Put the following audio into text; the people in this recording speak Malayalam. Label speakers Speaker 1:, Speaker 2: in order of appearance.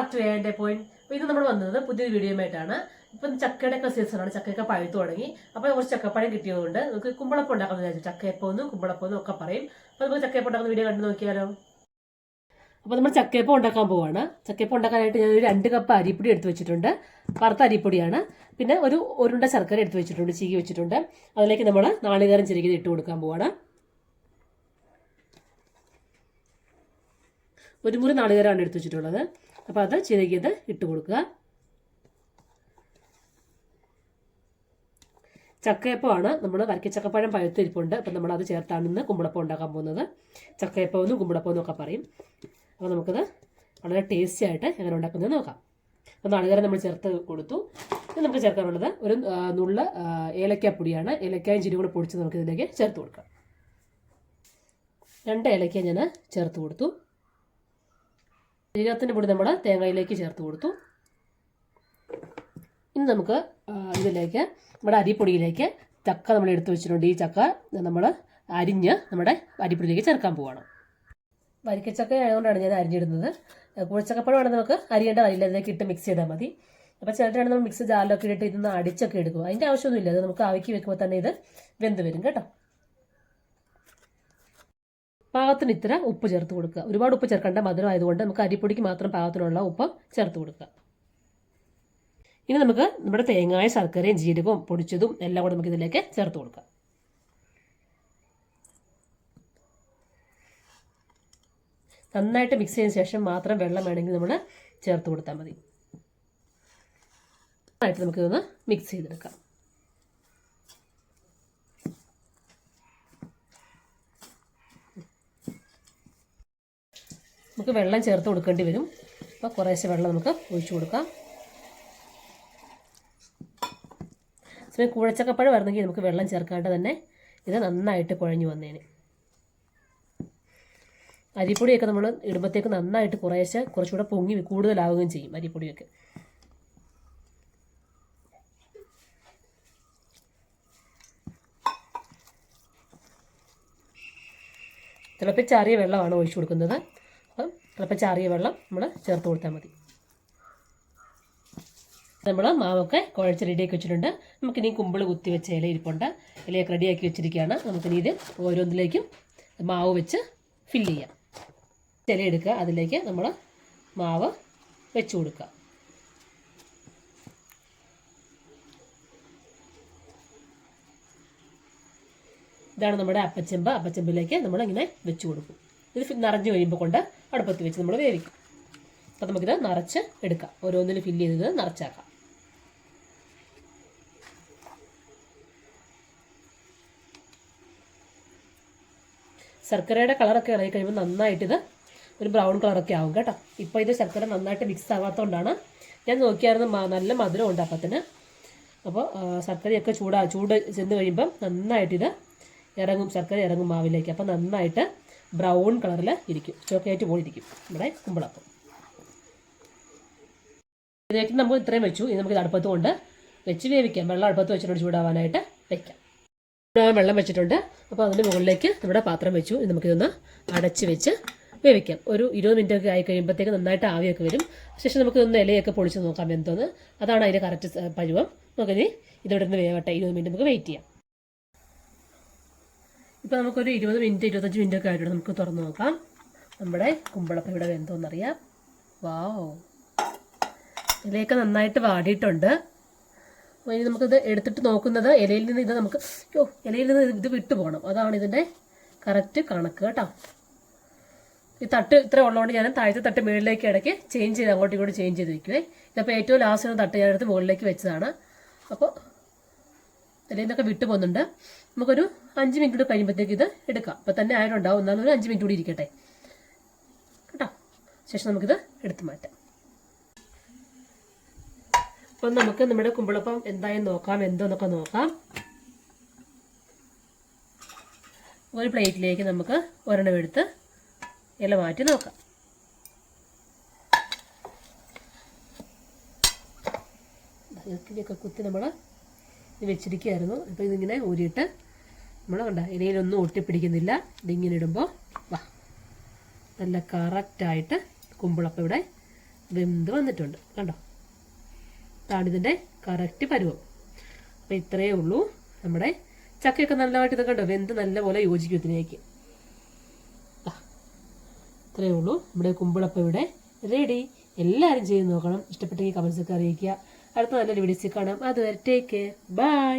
Speaker 1: ബാക്ക് ടു എന്റെ പോയിന്റ് അപ്പോൾ ഇത് നമ്മൾ വന്നത് പുതിയൊരു വീഡിയോയുമായിട്ടാണ് ഇപ്പം ചക്കയുടെ ഒക്കെ സീസണാണ് ചക്കയൊക്കെ പഴുത്തു തുടങ്ങി. അപ്പോൾ കുറച്ച് ചക്കപ്പഴം കിട്ടിയതുകൊണ്ട് നമുക്ക് കുമ്പളപ്പം ഉണ്ടാക്കുന്ന വിചാരിച്ചു. ചക്കയപ്പമെന്നും കുമ്പളപ്പമെന്നും ഒക്കെ പറയും. അപ്പോൾ നമുക്ക് ചക്കയപ്പം ഉണ്ടാക്കുന്ന വീഡിയോ കണ്ടു നോക്കിയാലോ. അപ്പോൾ നമ്മൾ ചക്കയപ്പം ഉണ്ടാക്കാൻ പോവാണ്. ചക്കയപ്പം ഉണ്ടാക്കാനായിട്ട് ഞാൻ ഒരു രണ്ട് കപ്പ് അരിപ്പൊടി എടുത്ത് വെച്ചിട്ടുണ്ട്. വറുത്ത അരിപ്പൊടിയാണ്. പിന്നെ ഒരു ഒരുണ്ട ശർക്കര എടുത്ത് വെച്ചിട്ടുണ്ട് ചീകി വെച്ചിട്ടുണ്ട്. അതിലേക്ക് നമ്മൾ നാളികേരം ചിരിക്കുന്നത് ഇട്ട് കൊടുക്കാൻ പോവാണ്. ഒരു മുറി നാളികേരമാണ് എടുത്ത് വെച്ചിട്ടുള്ളത്. അപ്പോൾ അത് ചിരകിയത് ഇട്ട് കൊടുക്കുക. ചക്കയപ്പമാണ് നമ്മൾ വരക്കച്ചക്കപ്പഴം പഴുത്തിരിപ്പുണ്ട് അപ്പം അത് ചേർത്താണ് ഇന്ന് കുമ്പളപ്പം ഉണ്ടാക്കാൻ പോകുന്നത്. ചക്കയപ്പമെന്നും കുമ്പളപ്പം എന്നൊക്കെ പറയും. അപ്പോൾ നമുക്കത് വളരെ ടേസ്റ്റി ആയിട്ട് എങ്ങനെ ഉണ്ടാക്കുന്നത് നോക്കാം. അപ്പോൾ നാളികേരം നമ്മൾ ചേർത്ത് കൊടുത്തു. ഇത് നമുക്ക് ചേർക്കാനുള്ളത് ഒരു നുള്ള ഏലക്കാപ്പൊടിയാണ് ഏലക്കായും ചിരി കൂടെ പൊടിച്ച് നമുക്കിതിലേക്ക് ചേർത്ത് കൊടുക്കാം. രണ്ട് ഏലക്ക ഞാൻ ചേർത്ത് കൊടുത്തു. ജീരകത്തിന്റെ പൊടി നമ്മൾ തേങ്ങയിലേക്ക് ചേർത്ത് കൊടുത്തു. ഇനി നമുക്ക് ഇതിലേക്ക് നമ്മുടെ അരിപ്പൊടിയിലേക്ക് ചക്ക നമ്മൾ എടുത്തു വെച്ചിട്ടുണ്ട്. ഈ ചക്ക നമ്മൾ അരിഞ്ഞ് നമ്മുടെ അരിപ്പൊടിയിലേക്ക് ചേർക്കാൻ പോവാണ്. വരിക്കച്ചക്ക ആയതുകൊണ്ടാണ് ഞാൻ അരിഞ്ഞിടുന്നത്. കുഴച്ചക്കപ്പഴമാണെങ്കിൽ നമുക്ക് അരിയേണ്ട അരിയില്ല അതിലേക്ക് ഇട്ട് മിക്സ് ചെയ്താൽ മതി. അപ്പോൾ ചിലട്ടാണ് നമ്മൾ മിക്സ് ജാറിലൊക്കെ ഇട്ട് ഇതൊന്ന് അടിച്ചൊക്കെ എടുക്കും. അതിന്റെ ആവശ്യമൊന്നുമില്ല. അത് നമുക്ക് ആവിക്ക് വെക്കുമ്പോൾ തന്നെ ഇത് വെന്ത് വരും കേട്ടോ. പാകത്തിന് ഇത്ര ഉപ്പ് ചേർത്ത് കൊടുക്കുക. ഒരുപാട് ഉപ്പ് ചേർക്കേണ്ട മധുരം ആയതുകൊണ്ട് നമുക്ക് അരിപ്പൊടിക്ക് മാത്രം പാകത്തിനുള്ള ഉപ്പ് ചേർത്ത് കൊടുക്കുക. ഇനി നമുക്ക് നമ്മുടെ തേങ്ങായ ശർക്കരയും ജീരകവും പൊടിച്ചതും എല്ലാം കൂടെ നമുക്ക് ഇതിലേക്ക് ചേർത്ത് കൊടുക്കാം. നന്നായിട്ട് മിക്സ് ചെയ്തതിന് ശേഷം മാത്രം വെള്ളം വേണമെങ്കിൽ നമ്മൾ ചേർത്ത് കൊടുത്താൽ മതി. നന്നായിട്ട് നമുക്കിതൊന്ന് മിക്സ് ചെയ്തെടുക്കാം. നമുക്ക് വെള്ളം ചേർത്ത് കൊടുക്കേണ്ടി വരും. അപ്പോൾ കുറേശ്ശെ വെള്ളം നമുക്ക് ഒഴിച്ചു കൊടുക്കാം. സമയം കുഴച്ചക്കപ്പഴം നമുക്ക് വെള്ളം ചേർക്കാണ്ട് തന്നെ ഇത് നന്നായിട്ട് കുഴഞ്ഞു വന്നേന്. അരിപ്പൊടിയൊക്കെ നമ്മൾ ഇടുമ്പത്തേക്ക് നന്നായിട്ട് കുറേശ്ശെ കുറച്ചുകൂടെ പൊങ്ങി കൂടുതലാവുകയും ചെയ്യും അരിപ്പൊടിയൊക്കെ. തിളപ്പിച്ചാറിയ വെള്ളമാണ് ഒഴിച്ചു കൊടുക്കുന്നത്. തിളപ്പിച്ചാറിയ വെള്ളം നമ്മൾ ചേർത്ത് കൊടുത്താൽ മതി. നമ്മൾ മാവൊക്കെ കുഴച്ച് റെഡിയാക്കി വെച്ചിട്ടുണ്ട്. നമുക്കിനി കുമ്പിൾ കുത്തി വെച്ച ഇല ഇരിപ്പുണ്ട്. ഇലയൊക്കെ റെഡിയാക്കി വെച്ചിരിക്കുകയാണ്. നമുക്കിനി ഇത് ഓരോന്നിലേക്കും മാവ് വെച്ച് ഫില്ല് ചെയ്യാം. ഇല എടുക്കുക. അതിലേക്ക് നമ്മൾ മാവ് വെച്ച് കൊടുക്കുക. ഇതാണ് നമ്മുടെ അപ്പച്ചെമ്പ്. അപ്പച്ചെമ്പിലേക്ക് നമ്മളിങ്ങനെ വെച്ച് കൊടുക്കും. ഇത് നിറഞ്ഞ് കഴിയുമ്പോൾ കൊണ്ട് അടുപ്പത്ത് വെച്ച് നമ്മൾ വേവിക്കും. അപ്പം നമുക്കിത് നിറച്ച് എടുക്കാം. ഓരോന്നിൽ ഫില്ല് ചെയ്തത് നിറച്ചാക്കാം. ശർക്കരയുടെ കളറൊക്കെ ഇറങ്ങി കഴിയുമ്പോൾ നന്നായിട്ട് ഇത് ഒരു ബ്രൗൺ കളറൊക്കെ ആവും കേട്ടോ. ഇപ്പോൾ ഇത് ശർക്കര നന്നായിട്ട് മിക്സ് ആവാത്തതുകൊണ്ടാണ് ഞാൻ നോക്കിയായിരുന്നു നല്ല മധുരം ഉണ്ട് അപ്പത്തിന്. അപ്പോൾ ശർക്കരയൊക്കെ ചൂടാ ചൂട് ചെന്ന് കഴിയുമ്പം നന്നായിട്ടിത് ഇറങ്ങും. ശർക്കര ഇറങ്ങും മാവിലേക്ക്. അപ്പോൾ നന്നായിട്ട് ബ്രൗൺ കളറിൽ ഇരിക്കും. ചോക്ലേറ്റ് പോലെ ഇരിക്കും നമ്മുടെ കുമ്പളപ്പം. ഇതിലേക്ക് നമുക്ക് ഇത്രയും വെച്ചു. ഇനി നമുക്ക് ഇത് അടുപ്പത്ത് കൊണ്ട് വെച്ച് വേവിക്കാം. വെള്ളം അടുപ്പത്ത് വെച്ചിട്ട് ചൂടാവാനായിട്ട് വെക്കാം. ചൂടാവാൻ വെള്ളം വെച്ചിട്ടുണ്ട്. അപ്പോൾ അതിന്റെ മുകളിലേക്ക് നമ്മുടെ പാത്രം വെച്ചു. ഇനി നമുക്കിതൊന്ന് അടച്ച് വെച്ച് വേവിക്കാം. ഒരു ഇരുപത് മിനിറ്റ് ഒക്കെ ആയി കഴിയുമ്പോഴത്തേക്ക് നന്നായിട്ട് ആവിയൊക്കെ വരും. ശേഷം നമുക്ക് ഒന്ന് ഇലയൊക്കെ പൊളിച്ച് നോക്കാം. എന്തോന്ന് അതാണ് അതിന്റെ കറക്റ്റ് പരുവം. നമുക്കിനി ഇതോടൊന്ന് വേവട്ടെ. ഇരുപത് മിനിറ്റ് നമുക്ക് വെയിറ്റ് ചെയ്യാം. ഇപ്പോൾ നമുക്കൊരു ഇരുപത് മിനിറ്റ് ഇരുപത്തഞ്ച് മിനിറ്റ് ഒക്കെ ആയിട്ടുണ്ട്. നമുക്ക് തുറന്നു നോക്കാം. നമ്മുടെ കുമ്പളപ്പം ഇവിടെ വെന്തോന്നറിയാം. വാവ്. ഇലയൊക്കെ നന്നായിട്ട് വാടിയിട്ടുണ്ട്. അപ്പോൾ ഇനി നമുക്കിത് എടുത്തിട്ട് നോക്കുന്നത് ഇലയിൽ നിന്ന് ഇത് നമുക്ക് ഓ ഇലയിൽ നിന്ന് ഇത് വിട്ടു പോകണം അതാണ് ഇതിന്റെ കറക്റ്റ് കണക്ക് കേട്ടോ. ഈ തട്ട് ഇത്ര ഉള്ളതുകൊണ്ട് ഞാൻ താഴത്തെ തട്ട് മുകളിലേക്ക് ഇടയ്ക്ക് ചേഞ്ച് ചെയ്ത് അങ്ങോട്ടും ഇങ്ങോട്ടും ചേഞ്ച് ചെയ്ത് വയ്ക്കുവേ ഇതപ്പോൾ ഏറ്റവും ലാസ്റ്റ് തട്ട് ഞാൻ എടുത്ത് മുകളിലേക്ക് വെച്ചതാണ്. അപ്പോൾ ഇലയിൽ നിന്നൊക്കെ വിട്ടു പോകുന്നുണ്ട് നമുക്കൊരു അഞ്ച് മിനിറ്റ് കൂടി കഴിയുമ്പോഴത്തേക്ക് ഇത് എടുക്കാം. അപ്പോൾ തന്നെ ആയിട്ടുണ്ടാവും എന്നാലും ഒരു അഞ്ച് മിനിറ്റ് കൂടി ഇരിക്കട്ടെ. കേട്ടോ? ശേഷം നമുക്കിത് എടുത്തു മാറ്റാം. അപ്പം നമുക്ക് നമ്മുടെ കുമ്പളപ്പം എന്തായാലും നോക്കാം. എന്തോന്നൊക്കെ നോക്കാം. ഒരു പ്ലേറ്റിലേക്ക് നമുക്ക് ഒരെണ്ണം എടുത്ത് ഇല മാറ്റി നോക്കാം. കുത്തി നമ്മൾ വെച്ചിരിക്കുകയായിരുന്നു. അപ്പോൾ ഇതിങ്ങനെ ഊരിയിട്ട് നമ്മൾ കണ്ട ഇലയിലൊന്നും ഒട്ടിപ്പിടിക്കുന്നില്ല. ഇതിങ്ങനെ ഇടുമ്പോൾ വാ നല്ല കറക്റ്റായിട്ട് കുമ്പിളപ്പം ഇവിടെ വെന്ത് വന്നിട്ടുണ്ട്. കണ്ടോ? താണിതിന്റെ കറക്റ്റ് പരുവം. അപ്പം ഇത്രയേ ഉള്ളൂ നമ്മുടെ ചക്കയൊക്കെ നല്ലതായിട്ട് ഇത് കണ്ടോ? വെന്ത് നല്ലപോലെ യോജിക്കും ഇതിനേക്ക് ഇത്രയേ ഉള്ളൂ. നമ്മുടെ കുമ്പിളപ്പം ഇവിടെ റെഡി എല്ലാവരും ചെയ്ത് നോക്കണം. ഇഷ്ടപ്പെട്ടെങ്കിൽ കമൻസൊക്കെ അറിയിക്കുക. അടുത്ത നല്ലൊരു വീഡിയോസിൽ കാണാം. അതുവരെ ടേക്ക് കെയർ ബൈ